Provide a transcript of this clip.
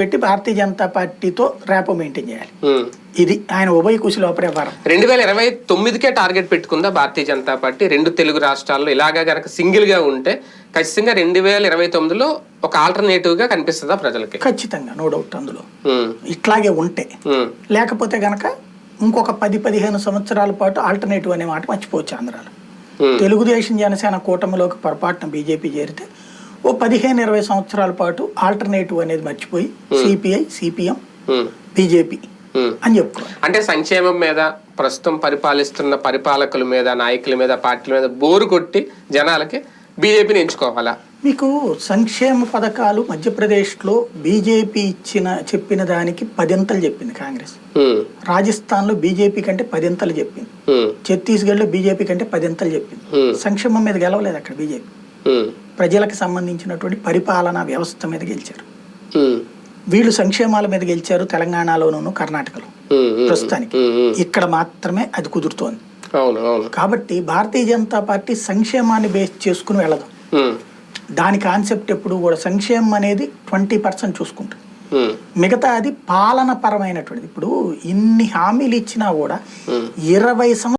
పెట్టి భారతీయ జనతా పార్టీతో రేపో మెయింటైన్ చేయాలి. ఇది ఆయన ఉభయ కుశల వ్యవహారం రెండు వేల ఇరవై తొమ్మిదికే టార్గెట్ పెట్టుకుందా భారతీయ జనతా పార్టీ రెండు తెలుగు రాష్ట్రాల్లో ఇలాగా గనక సింగిల్గా ఉంటే ఖచ్చితంగా రెండు వేల ఇరవై తొమ్మిదిలో ఒక ఆల్టర్నేటివ్గా కనిపిస్తుందా ప్రజలకి ఖచ్చితంగా నో డౌట్ అందులో. ఇట్లాగే ఉంటే. లేకపోతే గనక ఇంకొక పది పదిహేను సంవత్సరాల పాటు ఆల్టర్నేటివ్ అనే మాట మర్చిపోవచ్చు ఆంధ్రాలో. తెలుగుదేశం జనసేన కూటమిలోకి పొరపాటున బీజేపీ చేరితే ఓ పదిహేను ఇరవై సంవత్సరాల పాటు ఆల్టర్నేటివ్ అనేది మర్చిపోయి సిపిఐ సిపిఎం. బీజేపీ. అని చెప్పుకోవాలి అంటే సంక్షేమం మీద ప్రస్తుతం పరిపాలిస్తున్న పరిపాలకుల మీద నాయకుల మీద పార్టీల మీద బోరు కొట్టి జనాలకి బీజేపీని ఎంచుకోవాలా మీకు సంక్షేమ పథకాలు మధ్యప్రదేశ్లో బీజేపీ ఇచ్చిన చెప్పిన దానికి పదింతలు చెప్పింది కాంగ్రెస్ ఉమ్. రాజస్థాన్లో బీజేపీ కంటే పదింతలు చెప్పింది ఉమ్. ఛత్తీస్గఢ్లో బీజేపీ కంటే పదింతలు చెప్పింది Hmm. సంక్షేమం మీద గెలవలేదు అక్కడ బీజేపీ. ప్రజలకు సంబంధించినటువంటి పరిపాలనా వ్యవస్థ మీద గెలిచారు. వీళ్ళు సంక్షేమాల మీద గెలిచారు తెలంగాణలోనూ కర్ణాటకలో. ప్రస్తుతానికి. ఇక్కడ మాత్రమే అది కుదురుతోంది కాబట్టి భారతీయ జనతా పార్టీ సంక్షేమాన్ని బేస్ చేసుకుని వెళ్ళదు. దాని కాన్సెప్ట్ ఎప్పుడు కూడా సంక్షేమం అనేది ట్వంటీ పర్సెంట్ చూసుకుంటుంది. మిగతా అది పాలన పరమైనటువంటిది ఇప్పుడు ఇన్ని హామీలు ఇచ్చినా కూడా. ఇరవై సంవత్సరాలు